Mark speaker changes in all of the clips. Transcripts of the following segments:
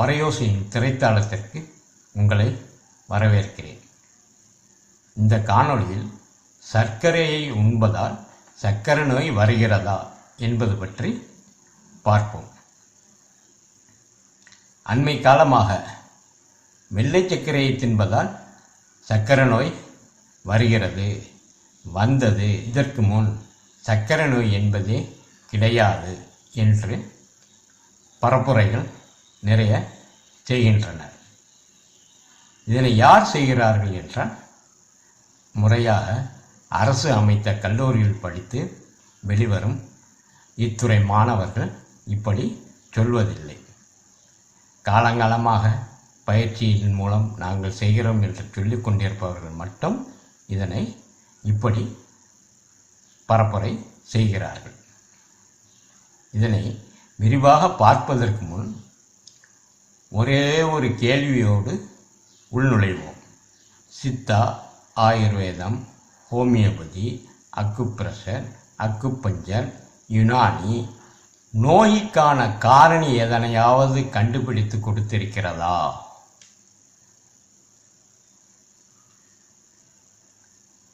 Speaker 1: பறையோசையின் திரைத்தாளத்திற்கு உங்களை வரவேற்கிறேன். இந்த காணொளியில் சர்க்கரையை உண்பதால் சர்க்கரை நோய் வருகிறதா என்பது பற்றி பார்ப்போம். அண்மை காலமாக வெள்ளை சர்க்கரையை தின்பதால் சர்க்கரை நோய் வருகிறது. வந்தது. இதற்கு முன் சர்க்கரை நோய் என்பதே கிடையாது என்று பரப்புரைகள் நிறைய செய்கின்றனர். இதனை யார் செய்கிறார்கள் என்றால் முறையாக அரசு அமைத்த கல்லூரியில் படித்து வெளிவரும் இத்துறை மாணவர்கள் இப்படி சொல்வதில்லை. காலங்காலமாக பயிற்சியின் மூலம் நாங்கள் செய்கிறோம் என்று சொல்லிக் கொண்டிருப்பவர்கள் மட்டும் இதனை இப்படி பரப்புரை செய்கிறார்கள். இதனை விரிவாக பார்ப்பதற்கு முன் ஒரே ஒரு கேள்வியோடு உள்நுழைவோம். சித்தா ஆயுர்வேதம் ஹோமியோபதி அக்குப்ரெஷர் அக்குப்பஞ்சர் யுனானி நோய்க்கான காரணி எதனையாவது கண்டுபிடித்து கொடுத்திருக்கிறதா?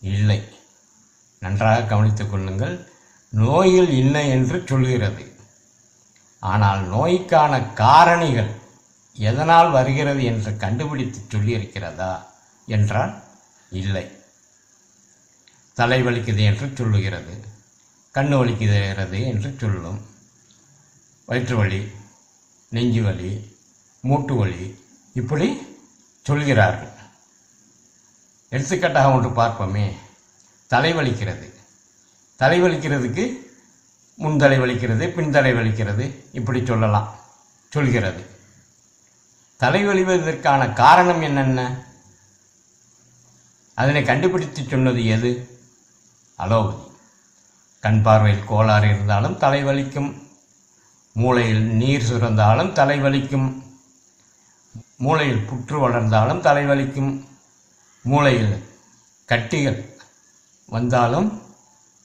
Speaker 1: இல்லை. நன்றாக கவனித்துக் கொள்ளுங்கள். நோயில் என்ன என்று சொல்கிறது. ஆனால் நோய்க்கான காரணிகள் எதனால் வருகிறது என்று கண்டுபிடித்து சொல்லியிருக்கிறதா என்றால் இல்லை. தலை வலிக்குது என்று சொல்லுகிறது கண்ணு வலிக்குகிறது என்று சொல்லும். வயிற்று வலி நெஞ்சு வலி மூட்டு வலி இப்படி சொல்கிறார்கள். எடுத்துக்காட்டாக ஒன்று பார்ப்போமே. தலை வலிக்கிறது தலை வலிக்கிறதுக்கு முன்தலை வலிக்கிறது பின்தலை வலிக்கிறது இப்படி சொல்லலாம். சொல்கிறது. தலை வலிவதற்கான காரணம் என்னென்ன? அதனை கண்டுபிடித்து சொன்னது எது? அலோபதி. கண் பார்வையில் கோளாறு இருந்தாலும் தலை வலிக்கும் மூளையில் நீர் சுரந்தாலும் தலை வலிக்கும் மூளையில் புற்று வளர்ந்தாலும் தலை வலிக்கும் மூளையில் கட்டிகள் வந்தாலும்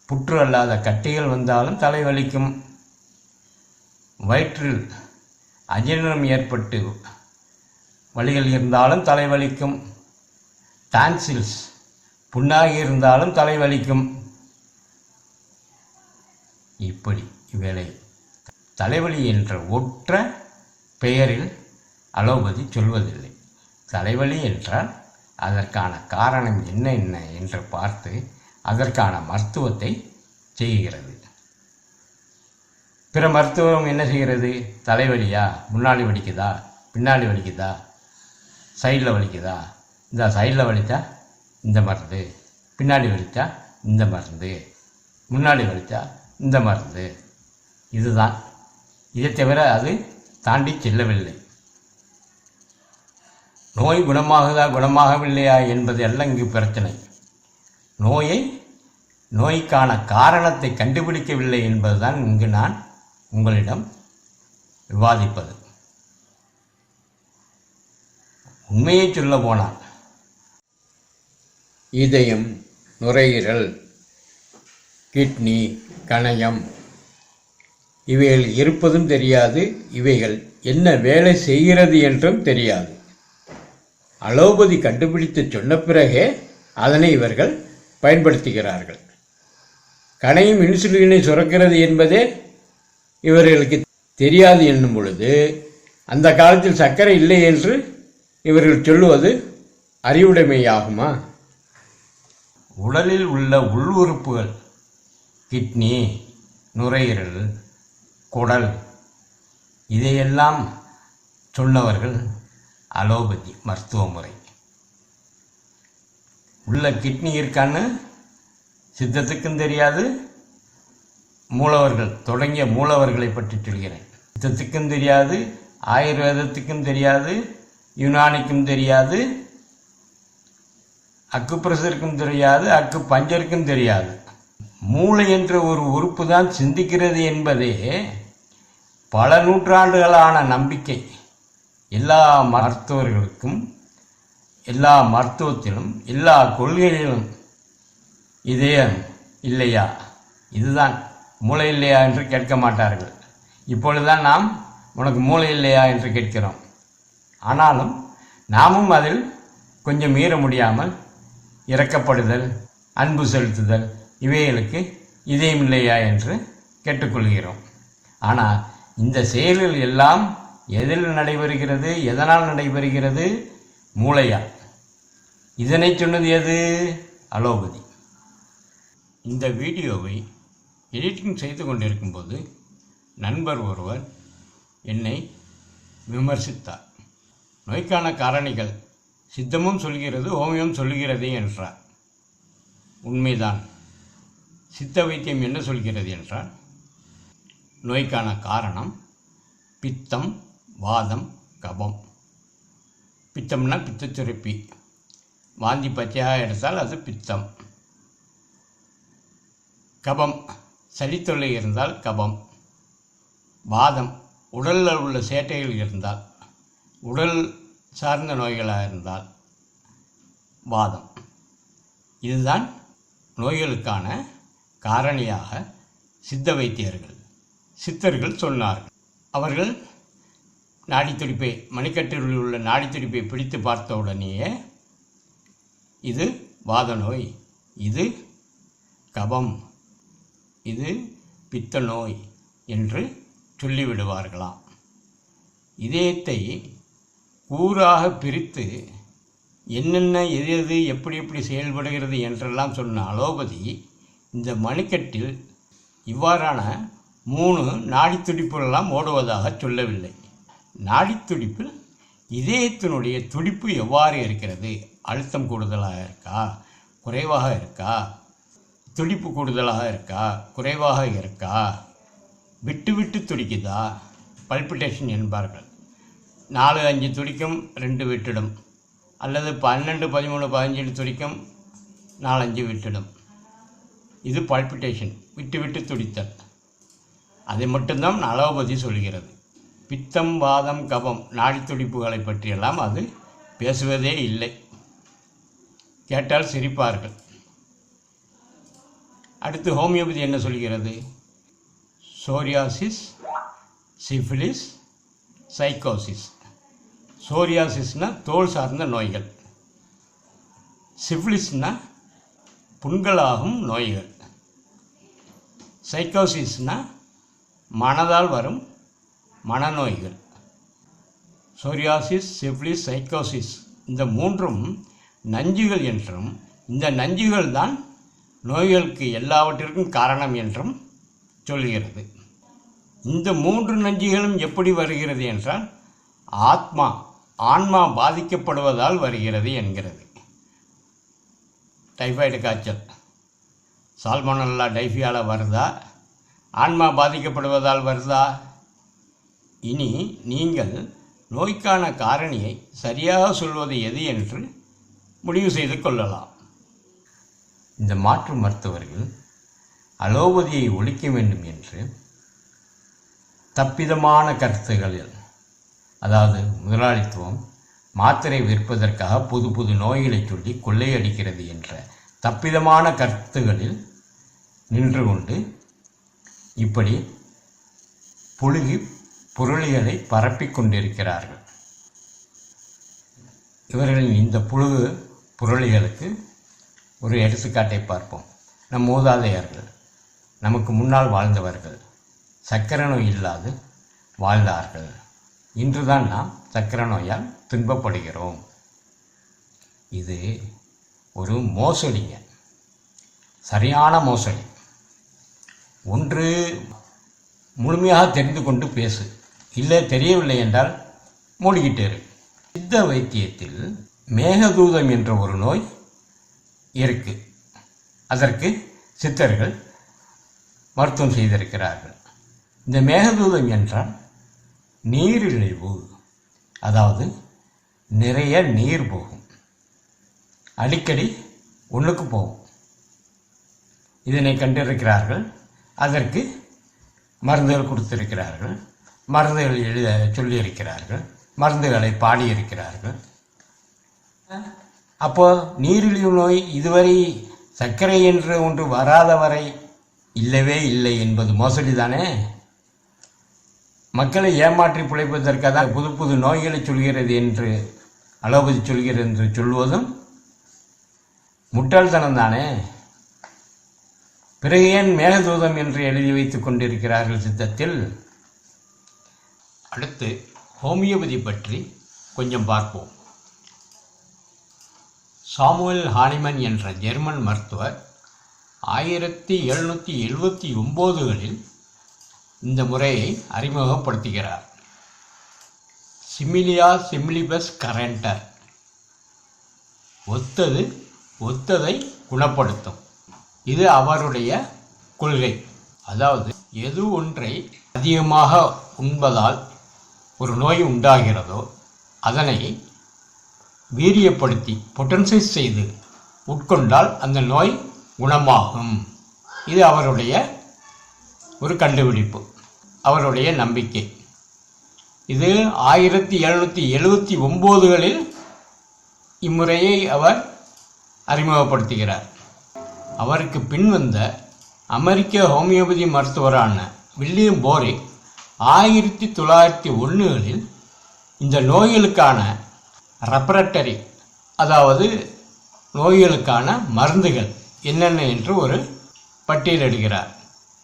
Speaker 1: புற்று அல்லாத கட்டிகள் வந்தாலும் தலை வலிக்கும் வயிற்றில் அஜீரணம் ஏற்பட்டு வலிகள் இருந்தாலும் தலை வலிக்கும் டான்சில்ஸ் புண்ணாகி இருந்தாலும் தலை வலிக்கும் இப்படி இவேளை தலைவலி என்ற ஒற்ற பெயரில் அலோபதி சொல்வதில்லை. தலைவலி என்றால் அதற்கான காரணம் என்ன என்ன என்று பார்த்து அதற்கான மருத்துவத்தை செய்கிறது. பிற மருத்துவம் என்ன செய்கிறது? தலைவலியா? முன்னாடி வலிக்குதா? பின்னாடி வலிக்குதா? சைடில் வலிக்குதா? இந்த சைடில் வலித்தா இந்த மருந்து. பின்னாடி வலித்தா இந்த மருந்து. முன்னாடி வலித்தா இந்த மருந்து. இதுதான். இதை தவிர அது தாண்டி செல்லவில்லை. நோய் குணமாகுதா குணமாகவில்லையா என்பது எல்லாம் இங்கு பிரச்சனை. நோயை நோய்க்கான காரணத்தை கண்டுபிடிக்கவில்லை என்பதுதான் இங்கு நான் உங்களிடம் விவாதிப்பது. உண்மையை சொல்ல போனால் இதயம் நுரையீரல் கிட்னி கணையம் இவைகள் இருப்பதும் தெரியாது இவைகள் என்ன வேலை செய்கிறது என்றும் தெரியாது. அலோபதி கண்டுபிடித்து சொன்ன பிறகே அதனை இவர்கள் பயன்படுத்துகிறார்கள். கணையும் இன்சுலினை சுரக்கிறது என்பதே இவர்களுக்கு தெரியாது என்னும் பொழுது அந்த காலத்தில் சர்க்கரை இல்லை என்று இவர்கள் சொல்லுவது அறிவுடைமையாகுமா? உடலில் உள்ள உள் உறுப்புகள் கிட்னி நுரையீரல் குடல் இதையெல்லாம் சொன்னவர்கள் அலோபதி மருத்துவ முறை உள்ள கிட்னி இருக்கான்னு சித்தத்துக்கும் தெரியாது மூலவர்கள் தொடங்கிய மூலவர்களை பற்றி சொல்கிறேன். சித்தத்துக்கும் தெரியாது ஆயுர்வேதத்துக்கும் தெரியாது யுனானிக்கும் தெரியாது அக்கு பிரசருக்கும் தெரியாது அக்கு பஞ்சருக்கும் தெரியாது. மூளை என்ற ஒரு உறுப்பு தான் சிந்திக்கிறது என்பதே பல நூற்றாண்டுகளான நம்பிக்கை. எல்லா மருத்துவர்களுக்கும் எல்லா மருத்துவத்திலும் எல்லா கொள்கைகளிலும் இதயம் இல்லையா? இதுதான் மூளை இல்லையா என்று கேட்க மாட்டார்கள். இப்பொழுதுதான் நாம் உனக்கு மூளை இல்லையா என்று கேட்கிறோம். ஆனாலும் நாமும் அதில் கொஞ்சம் மீற முடியாமல் இறக்கப்படுதல் அன்பு செலுத்துதல் இவைகளுக்கு இதயமில்லையா என்று கேட்டுக்கொள்கிறோம். ஆனால் இந்த செயல்கள் எல்லாம் எதில் நடைபெறுகிறது எதனால் நடைபெறுகிறது? மூளையா? இதனை சொன்னது எது? அலோபதி. இந்த வீடியோவை எடிட்டிங் செய்து கொண்டிருக்கும்போது நண்பர் ஒருவர் என்னை விமர்சித்தார். நோய்க்கான காரணிகள். சித்தமும் சொல்கிறது ஹோமியம் சொல்கிறது என்றார். உண்மைதான். சித்த வைத்தியம் என்ன சொல்கிறது என்றால் நோய்க்கான காரணம் பித்தம் வாதம் கபம். பித்தம்னா பித்தச்சுரப்பி. வாந்தி பச்சையாக எடுத்தால் அது பித்தம். கபம் சளித்தொல்லை இருந்தால் கபம். வாதம் உடலில் உள்ள சேட்டைகள் இருந்தால் உடல் சார்ந்த நோய்களாக இருந்தால் வாதம். இதுதான் நோய்களுக்கான காரணியாக சித்த வைத்தியர்கள் சித்தர்கள் சொன்னார்கள். அவர்கள் நாடித்துடிப்பை மணிக்கட்டில் உள்ள நாடித்துடிப்பை பிடித்து பார்த்த உடனேயே இது வாத நோய் இது கபம் இது பித்த நோய் என்று சொல்லிவிடுவார்களாம். இதயத்தை ஊராக பிரித்து என்னென்ன எது எது எப்படி எப்படி செயல்படுகிறது என்றெல்லாம் சொன்ன அலோபதி இந்த மணிக்கட்டில் இவ்வாறான மூணு நாடித்துடிப்புகளெல்லாம் ஓடுவதாக சொல்லவில்லை. நாடித்துடிப்பில் இதயத்தினுடைய துடிப்பு எவ்வாறு இருக்கிறது? அழுத்தம் கூடுதலாக இருக்கா? குறைவாக இருக்கா? துடிப்பு கூடுதலாக இருக்கா? குறைவாக இருக்கா? விட்டு விட்டு துடிக்குதா? பல்பிட்டேஷன் என்பார்கள். நாலு அஞ்சு துடிக்கும் ரெண்டு விட்டுடும். அல்லது பன்னெண்டு பதிமூணு பதினஞ்சு துடிக்கும் நாலஞ்சு விட்டுடும். இது பல்பிட்டேஷன் விட்டு விட்டு துடித்தல். அதை மட்டும்தான் அலோபதி சொல்கிறது. பித்தம் வாதம் கபம் நாடி துடிப்புகளை பற்றியெல்லாம் அது பேசுவதே இல்லை. கேட்டால் சிரிப்பார்கள். அடுத்து ஹோமியோபதி என்ன சொல்கிறது? சோரியாசிஸ் சிஃபிலிஸ் சைக்கோசிஸ் சோரியாசிஸ்னால் தோல் சார்ந்த நோய்கள். சிஃபிலிஸ்னால் புண்களாகும் நோய்கள். சைக்கோசிஸ்னால் மனதால் வரும் மனநோய்கள். சோரியாசிஸ் சிஃபிலிஸ் சைக்கோசிஸ் இந்த மூன்றும் நஞ்சுகள் என்றும் இந்த நஞ்சுகள் தான் நோய்களுக்கு எல்லாவற்றிற்கும் காரணம் என்றும் சொல்கிறது. இந்த மூன்று நஞ்சுகளும் எப்படி வருகிறது என்றால் ஆத்மா ஆன்மா பாதிக்கப்படுவதால் வருகிறது என்கிறது. டைஃபாய்டு காய்ச்சல். சால்மோனல்லா டைஃபியால வருதா? ஆன்மா பாதிக்கப்படுவதால் வருதா? இனி நீங்கள் நோய்க்கான காரணியை சரியாக சொல்வது எது என்று முடிவு செய்து கொள்ளலாம். இந்த மாற்று மருத்துவர்கள் அலோபதியை ஒழிக்க வேண்டும் என்று தப்பிதமான கருத்துகளில் அதாவது முதலாளித்துவம் மாத்திரை விற்பதற்காக புது புது நோய்களை சொல்லி கொள்ளையடிக்கிறது என்ற தப்பிதமான கருத்துகளில் நின்று கொண்டு இப்படி புழுகி பொருளிகளை பரப்பிக் கொண்டிருக்கிறார்கள். இவர்களின் இந்த புழுகு புரளிகளுக்கு ஒரு எடுத்துக்காட்டை பார்ப்போம். நம் மூதாதையர்கள் நமக்கு முன்னால் வாழ்ந்தவர்கள் சக்கர நோய் இல்லாது வாழ்ந்தார்கள். இன்றுதான் நாம் சக்கரை நோயால் துன்பப்படுகிறோம். இது ஒரு மோசடிங்க சரியான மோசடி. ஒன்று முழுமையாக தெரிந்து கொண்டு பேசு. இல்லை தெரியவில்லை என்றால் மூடிக்கிட்டே இரு. சித்த வைத்தியத்தில் மேகதூதம் என்ற ஒரு நோய் இருக்கு. அதற்கு சித்தர்கள் மருத்துவம் செய்திருக்கிறார்கள். இந்த மேகதூதம் என்றால் நீரிழிவு அதாவது நிறைய நீர் போகும். அடிக்கடி ஒன்றுக்கு போகும். இதனை கண்டிருக்கிறார்கள். அதற்கு மருந்துகள் கொடுத்திருக்கிறார்கள். மருந்துகள் எழுத சொல்லியிருக்கிறார்கள். மருந்துகளை பாடியிருக்கிறார்கள். அப்போ நீரிழிவு நோய் இதுவரை சர்க்கரை என்று ஒன்று வராத வரை இல்லவே இல்லை என்பது மோசடி தானே மக்களை ஏமாற்றி பிழைப்பதற்காக புது புது நோய்களை சொல்கிறது என்று அலோபதி சொல்கிறது என்று சொல்வதும் முட்டாள்தனம் தானே? பிறகு ஏன் மேகதூதம் என்று எழுதி வைத்துக் கொண்டிருக்கிறார்கள் சித்தத்தில்? அடுத்து ஹோமியோபதி பற்றி கொஞ்சம் பார்ப்போம். சாமுவல் ஹானிமன் என்ற ஜெர்மன் மருத்துவர் ஆயிரத்தி எழுநூற்றி எழுபத்தி ஒம்போதுகளில் இந்த முறையை அறிமுகப்படுத்துகிறார். சிமிலியா சிமிலிபஸ் கரண்டர் ஒத்தது ஒத்ததை குணப்படுத்தும். இது அவருடைய கொள்கை. அதாவது எது ஒன்றை அதிகமாக உண்பதால் ஒரு நோய் உண்டாகிறதோ அதனை வீரியப்படுத்தி பொட்டன்சைஸ் செய்து உட்கொண்டால் அந்த நோய் குணமாகும். இது அவருடைய ஒரு கண்டுபிடிப்பு. அவருடைய நம்பிக்கை. இது ஆயிரத்தி எழுநூற்றி எழுபத்தி ஒம்போதுகளில் இம்முறையை அவர் அறிமுகப்படுத்துகிறார். அவருக்கு பின்வந்த அமெரிக்க ஹோமியோபதி மருத்துவரான வில்லியம் போரிக் ஆயிரத்தி தொள்ளாயிரத்தி ஒன்றுகளில் இந்த நோய்களுக்கான ரெப்பரட்டரி அதாவது நோய்களுக்கான மருந்துகள் என்னென்ன என்று ஒரு பட்டியலிடுகிறார்.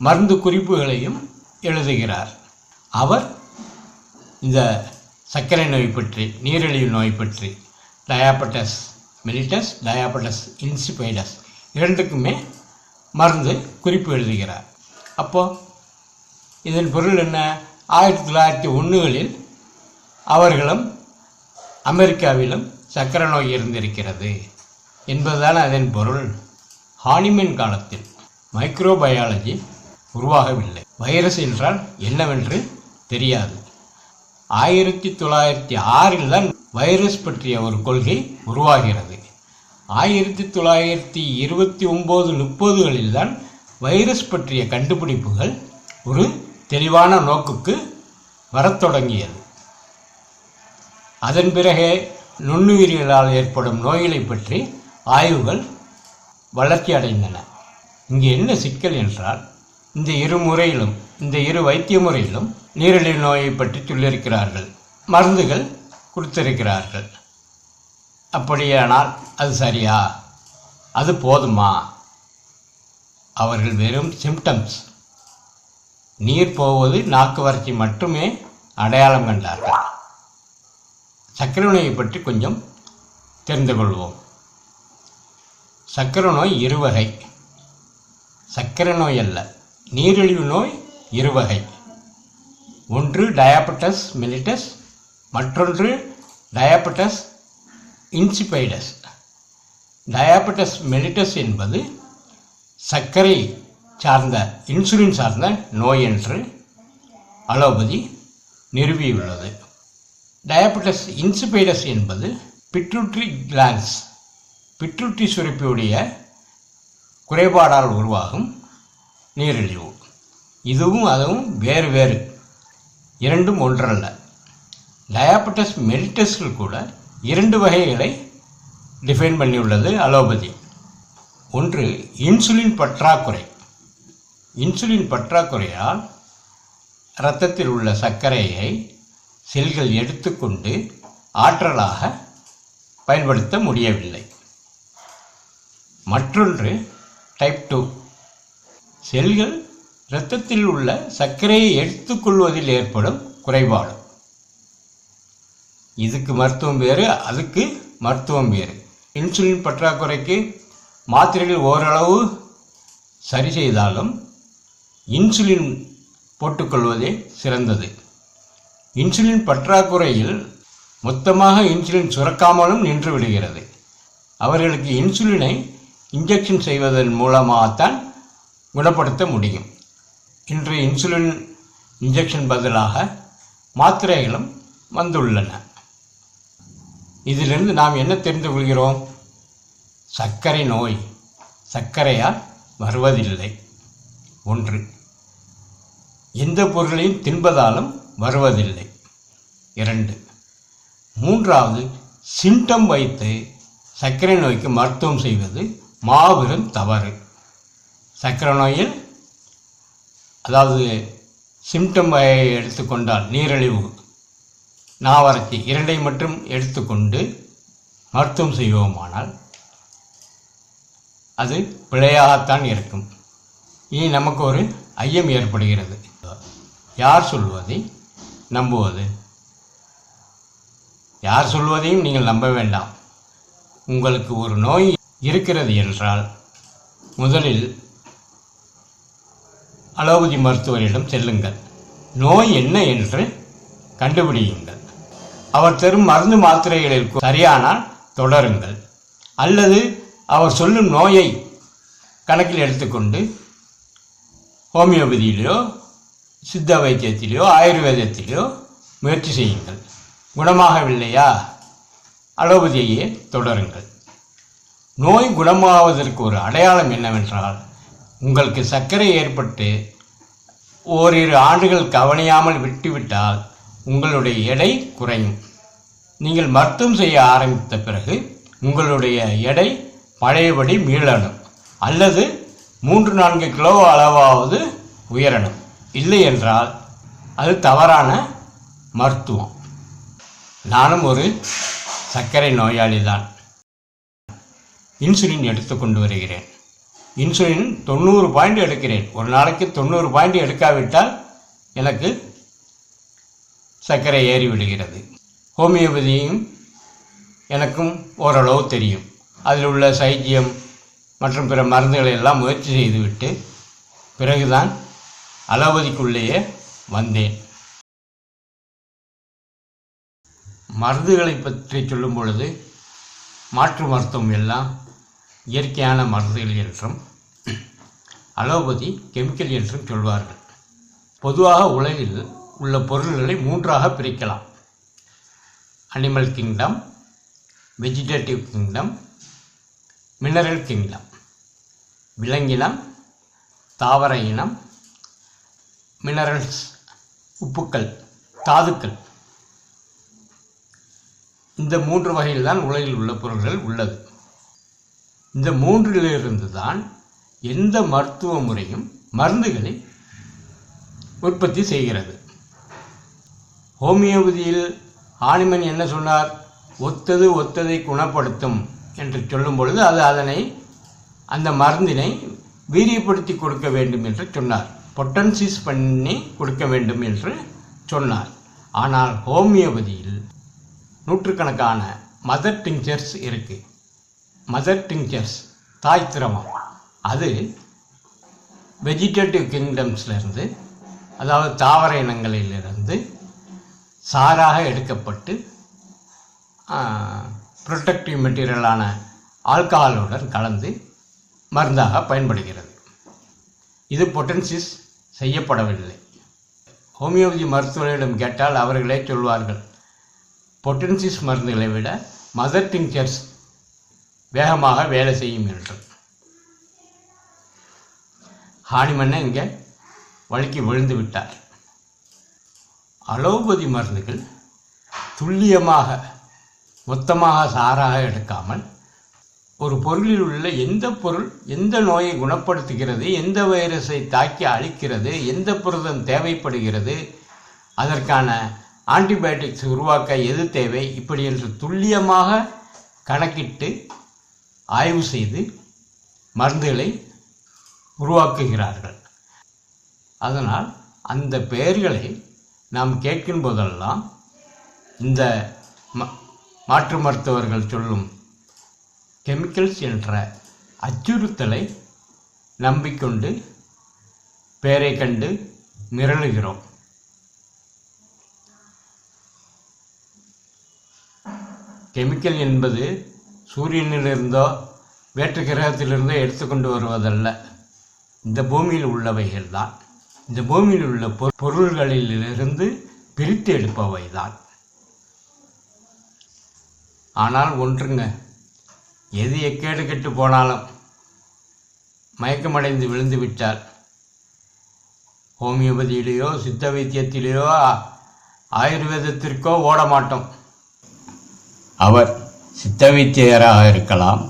Speaker 1: மருந்து குறிப்புகளையும் எழுதுகிறார். அவர் இந்த சர்க்கரை நோய் பற்றி நீரிழிவு நோய் பற்றி டயாபட்டஸ் மெலிட்டஸ் டயாபட்டஸ் இன்சிபைடஸ் இரண்டுக்குமே மருந்து குறிப்பு எழுதுகிறார். அப்போது இதன் பொருள் என்ன? ஆயிரத்தி தொள்ளாயிரத்தி ஒன்றுகளில் அவர்களும் அமெரிக்காவிலும் சர்க்கரை நோய் இருந்திருக்கிறது என்பதுதான் அதன் பொருள்? ஹானிமென் காலத்தில் மைக்ரோபயாலஜி உருவாகவில்லை. வைரஸ் என்றால் என்னவென்று தெரியாது. ஆயிரத்தி தொள்ளாயிரத்தி ஆறில் தான் வைரஸ் பற்றிய ஒரு கொள்கை உருவாகிறது. ஆயிரத்தி தொள்ளாயிரத்தி இருபத்தி ஒம்பது முப்பதுகளில் தான் வைரஸ் பற்றிய கண்டுபிடிப்புகள் ஒரு தெளிவான நோக்குக்கு வரத் தொடங்கியது. அதன் பிறகே நுண்ணுயிரிகளால் ஏற்படும் நோய்களை பற்றி ஆய்வுகள் வளர்ச்சி அடைந்தன. இங்கே என்ன சிக்கல் என்றால் இந்த இரு முறையிலும் இந்த இரு வைத்திய முறையிலும் நீரிழிவு நோயை பற்றி சொல்லியிருக்கிறார்கள். மருந்துகள் கொடுத்திருக்கிறார்கள். அப்படியானால் அது சரியா? அது போதுமா? அவர்கள் வெறும் சிம்டம்ஸ் நீர் போவது நாக்கு வறட்சி மட்டுமே அடையாளம் கண்டார்கள். சர்க்கரை நோயை பற்றி கொஞ்சம் தெரிந்து கொள்வோம். சர்க்கரை நோய் இருவகை. சர்க்கரை நோய் அல்ல. நீரிழிவு நோய் இருவகை. ஒன்று டயாபட்டஸ் மெலிட்டஸ் மற்றொன்று டயாபட்டஸ் இன்சிபைடஸ் டயாபட்டஸ் மெலிட்டஸ் என்பது சர்க்கரை சார்ந்த இன்சுலின் சார்ந்த நோய் என்று அலோபதி நிறுவியுள்ளது டயாபட்டஸ் இன்சிபைடஸ் என்பது பிட்ரூட்ரி கிளான்ஸ் பிட்ரூட்ரி சுரப்பியுடைய குறைபாடால் உருவாகும் நீரிழிவு இதுவும் அதுவும் வேறு வேறு. இரண்டும் ஒன்றல்ல. டயாபட்டஸ் மெரிட்டஸ்கள் கூட இரண்டு வகைகளை டிஃபைன் பண்ணியுள்ளது அலோபதி. ஒன்று இன்சுலின் பற்றாக்குறை. இன்சுலின் பற்றாக்குறையால் இரத்தத்தில் உள்ள சர்க்கரையை செல்கள் எடுத்துக்கொண்டு ஆற்றலாக பயன்படுத்த முடியவில்லை. மற்றொன்று டைப் டூ செல்கள் இரத்தத்தில் உள்ள சர்க்கரையை எடுத்துக்கொள்வதில் ஏற்படும் குறைபாடு. இதுக்கு மருத்துவம் வேறு அதுக்கு மருத்துவம் வேறு. இன்சுலின் பற்றாக்குறைக்கு மாத்திரைகள் ஓரளவு சரி செய்தாலும் இன்சுலின் போட்டுக்கொள்வதே சிறந்தது. இன்சுலின் பற்றாக்குறையில் மொத்தமாக இன்சுலின் சுரக்காமலும் நின்று விடுகிறது. அவர்களுக்கு இன்சுலினை இன்ஜெக்ஷன் செய்வதன் மூலமாகத்தான் குணப்படுத்த முடியும். இன்று இன்சுலின் இன்ஜெக்ஷன் பதிலாக மாத்திரைகளும் வந்துள்ளன. இதிலிருந்து நாம் என்ன தெரிந்து கொள்கிறோம்? சர்க்கரை நோய். சர்க்கரையால் வருவதில்லை. ஒன்று. எந்த பொருளையும் தின்பதாலும் வருவதில்லை. இரண்டு. மூன்றாவது சிம்டம் வைத்து சர்க்கரை நோய்க்கு மருத்துவம் செய்வது மாபெரும் தவறு. சர்க்கரை நோயில் அதாவது சிம்டம் எடுத்துக்கொண்டால் நீரிழிவு நாவரத்தி இரண்டை மட்டும் எடுத்துக்கொண்டு மருத்துவம் செய்வோமானால் அது பிழையாகத்தான் இருக்கும். இனி நமக்கு ஒரு ஐயம் ஏற்படுகிறது. யார் சொல்வதை நம்புவது? யார் சொல்வதையும் நீங்கள் நம்ப வேண்டாம். உங்களுக்கு ஒரு நோய் இருக்கிறது என்றால் முதலில் அலோபதி மருத்துவரிடம் செல்லுங்கள். நோய் என்ன என்று கண்டுபிடியுங்கள். அவர் தரும் மருந்து மாத்திரைகளில் சரியானால் தொடருங்கள். அல்லது அவர் சொல்லும் நோயை கணக்கில் எடுத்துக்கொண்டு ஹோமியோபதியிலோ சித்த வைத்தியத்திலோ ஆயுர்வேதத்திலோ முயற்சி செய்யுங்கள். குணமாகவில்லையா? அலோபதியையே தொடருங்கள். நோய் குணமாவதற்கு ஒரு அடையாளம் என்னவென்றால் உங்களுக்கு சர்க்கரை ஏற்பட்டு ஓரிரு ஆண்டுகள் கவனியாமல் விட்டுவிட்டால் உங்களுடைய எடை குறையும். நீங்கள் மருத்துவம் செய்ய ஆரம்பித்த பிறகு உங்களுடைய எடை பழையபடி மீளணும். அல்லது மூன்று நான்கு கிலோ அளவாவது உயரணும். இல்லை என்றால் அது தவறான மருத்துவம். நானும் ஒரு சர்க்கரை நோயாளி தான் இன்சுலின் எடுத்துக்கொண்டு வருகிறேன். இன்சுலின் தொண்ணூறு பாயிண்ட் எடுக்கிறேன். ஒரு நாளைக்கு தொண்ணூறு பாயிண்ட் எடுக்காவிட்டால் எனக்கு சர்க்கரை ஏறிவிடுகிறது ஹோமியோபதியும் எனக்கும் ஓரளவு தெரியும். அதில் உள்ள சைத்தியம் மற்றும் பிற மருந்துகளை எல்லாம் முயற்சி செய்துவிட்டு பிறகுதான் அலோபதிக்குள்ளேயே வந்தேன். மருந்துகளை பற்றி சொல்லும் பொழுது மாற்று மருத்துவம் எல்லாம் இயற்கையான மருந்துகள் என்றும் அலோபதி கெமிக்கல் என்றும் சொல்வார்கள். பொதுவாக உலகில் உள்ள பொருள்களை மூன்றாக பிரிக்கலாம். Animal kingdom vegetative kingdom mineral kingdom விலங்கினம் தாவர இனம் மினரல்ஸ் உப்புக்கள் தாதுக்கள். இந்த மூன்று வகையில்தான் உலகில் உள்ள பொருள்கள் உள்ளது. இந்த மூன்றிலிருந்து தான் எந்த மருத்துவ முறையும் மருந்துகளை உற்பத்தி செய்கிறது. ஹோமியோபதியில் ஆணிமன் என்ன சொன்னார்? ஒத்தது ஒத்ததை குணப்படுத்தும் என்று சொல்லும் பொழுது அது அதனை அந்த மருந்தினை வீரியப்படுத்தி கொடுக்க வேண்டும் என்று சொன்னார். பொட்டன்சிஸ் பண்ணி கொடுக்க வேண்டும் என்று சொன்னார். ஆனால் ஹோமியோபதியில் நூற்றுக்கணக்கான மதர் டிங்சர்ஸ் இருக்குது மதர் டிங்சர்ஸ் தாய் திரவம் அது வெஜிடேட்டிவ் கிங்டம்ஸ்லேருந்து அதாவது தாவர இனங்களிலிருந்து சாராக எடுக்கப்பட்டு ப்ரொட்டக்டிவ் மெட்டீரியலான ஆல்கஹாலுடன் கலந்து மருந்தாக பயன்படுகிறது. இது பொட்டன்சிஸ் செய்யப்படவில்லை. ஹோமியோபதி மருத்துவர்களிடம் கேட்டால் அவர்களே சொல்வார்கள் பொட்டன்சிஸ் மருந்துகளை விட மதர் டிங்சர்ஸ் வேகமாக வேலை செய்யும் என்று. ஹானிமன்னை இங்கே வழுக்கி விழுந்து விட்டார். அலோபதி மருந்துகள் துல்லியமாக மொத்தமாக சாராக எடுக்காமல் ஒரு பொருளில் உள்ள எந்த பொருள் எந்த நோயை குணப்படுத்துகிறது எந்த வைரஸை தாக்கி அழிக்கிறது எந்த புரதம் தேவைப்படுகிறது அதற்கான ஆன்டிபயோட்டிக்ஸ் உருவாக்க எது தேவை இப்படி என்று துல்லியமாக கணக்கிட்டு ஆய்வு செய்து மருந்துகளை உருவாக்குகிறார்கள். அதனால் அந்த பெயர்களை நாம் கேட்கும் போதெல்லாம் இந்த ம மாற்று மருத்துவர்கள் சொல்லும் கெமிக்கல்ஸ் என்ற அச்சுறுத்தலை நம்பிக்கொண்டு பெயரை கண்டு மிரளுகிறோம். கெமிக்கல் என்பது சூரியனிலிருந்தோ வேற்று கிரகத்திலிருந்தோ எடுத்துக்கொண்டு வருவதல்ல. இந்த பூமியில் உள்ளவைகள் தான் இந்த பூமியில் உள்ள பொருள்களிலிருந்து பிரித்து எடுப்பவை தான் ஆனால் ஒன்றுங்க எது எக்கேடு கெட்டு போனாலும் மயக்கமடைந்து விழுந்து விட்டால் ஹோமியோபதியிலேயோ சித்த வைத்தியத்திலேயோ ஆயுர்வேதத்திற்கோ ஓட மாட்டோம். அவர் சித்த வைத்தியராக இருக்கலாம்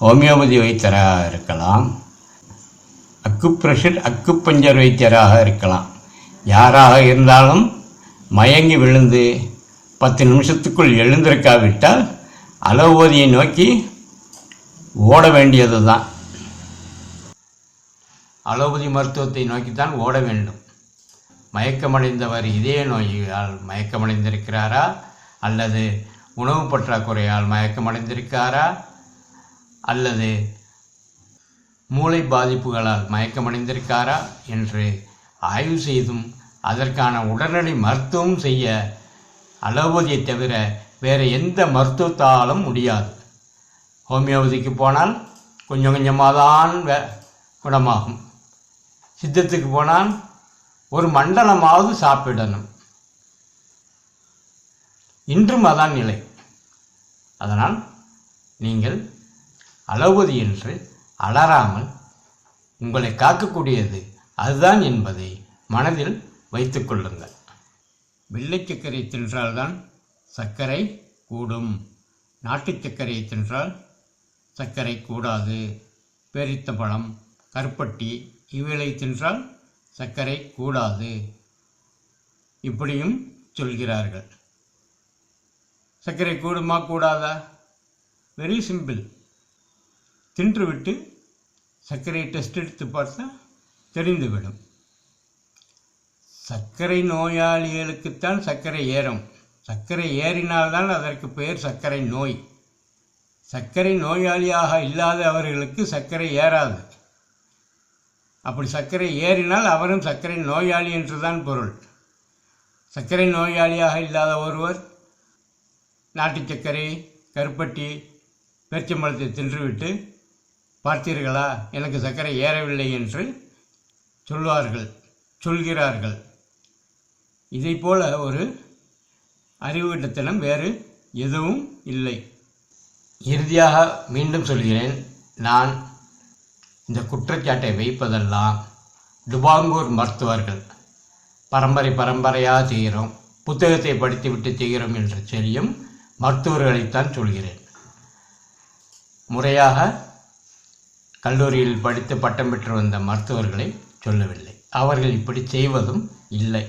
Speaker 1: ஹோமியோபதி வைத்தியராக இருக்கலாம் அக்குப்ரெஷர் அக்குப்பஞ்சர் வைத்தியராக இருக்கலாம். யாராக இருந்தாலும் மயங்கி விழுந்து பத்து நிமிஷத்துக்குள் எழுந்திருக்காவிட்டால் அலோபதியை நோக்கி ஓட வேண்டியது தான் அலோபதி மருத்துவத்தை நோக்கித்தான் ஓட வேண்டும். மயக்கமடைந்தவர் இதய நோயால் மயக்கமடைந்திருக்கிறாரா? அல்லது உணவு பற்றாக்குறையால் மயக்கமடைந்திருக்காரா? அல்லது மூளை பாதிப்புகளால் மயக்கமடைந்திருக்காரா என்று ஆய்வு செய்தும் அதற்கான உடனடி மருத்துவம் செய்ய அலோபதியை தவிர வேறு எந்த மருத்துவத்தாலும் முடியாது. ஹோமியோபதிக்கு போனால் கொஞ்சம் கொஞ்சமாக தான் வே குணமாகும். சித்தத்துக்கு போனால் ஒரு மண்டலமாவது சாப்பிடணும். இன்றும் அதான் நிலை. அதனால் நீங்கள் அலோபதி என்று அலறாமல் உங்களை காக்கக்கூடியது அதுதான் என்பதை மனதில் வைத்து கொள்ளுங்கள். வெள்ளை சர்க்கரை தின்றால்தான் சர்க்கரை கூடும். நாட்டு சர்க்கரையை தின்றால் சர்க்கரை கூடாது. பேரித்தம்பழம் கருப்பட்டி இவைகளை தின்றால் சர்க்கரை கூடாது. இப்படியும் சொல்கிறார்கள். சர்க்கரை கூடுமா கூடாதா? வெரி சிம்பிள் தின்றுவிட்டு சர்க்கரை டெஸ்ட் எடுத்து பார்த்தா தெரிந்துவிடும். சர்க்கரை நோயாளிகளுக்குத்தான் சர்க்கரை ஏறும். சர்க்கரை ஏறினால்தான் அதற்கு பெயர் சர்க்கரை நோய். சர்க்கரை நோயாளியாக இல்லாத அவர்களுக்கு சர்க்கரை ஏறாது. அப்படி சர்க்கரை ஏறினால் அவரும் சர்க்கரை நோயாளி என்றுதான் பொருள். சர்க்கரை நோயாளியாக இல்லாத ஒருவர் நாட்டு சர்க்கரை கருப்பட்டி பேச்சம்பழத்தை தின்றுவிட்டு பார்த்தீர்களா? எனக்கு சர்க்கரை ஏறவில்லை என்று சொல்வார்கள் சொல்கிறார்கள். இதை போல ஒரு அறிவுகிட்டத்தனம் வேறு எதுவும் இல்லை. இறுதியாக மீண்டும் சொல்கிறேன் நான் இந்த குற்றச்சாட்டை வைப்பதெல்லாம் டுபாங்கூர் மருத்துவர்கள் பரம்பரை பரம்பரையாக செய்கிறோம் புத்தகத்தை படித்துவிட்டு செய்கிறோம் என்று சொல்லியும் மருத்துவர்களைத்தான் சொல்கிறேன். முறையாக கல்லூரியில் படித்து பட்டம் பெற்று வந்த மருத்துவர்களை சொல்லவில்லை. அவர்கள் இப்படி செய்வதும் இல்லை.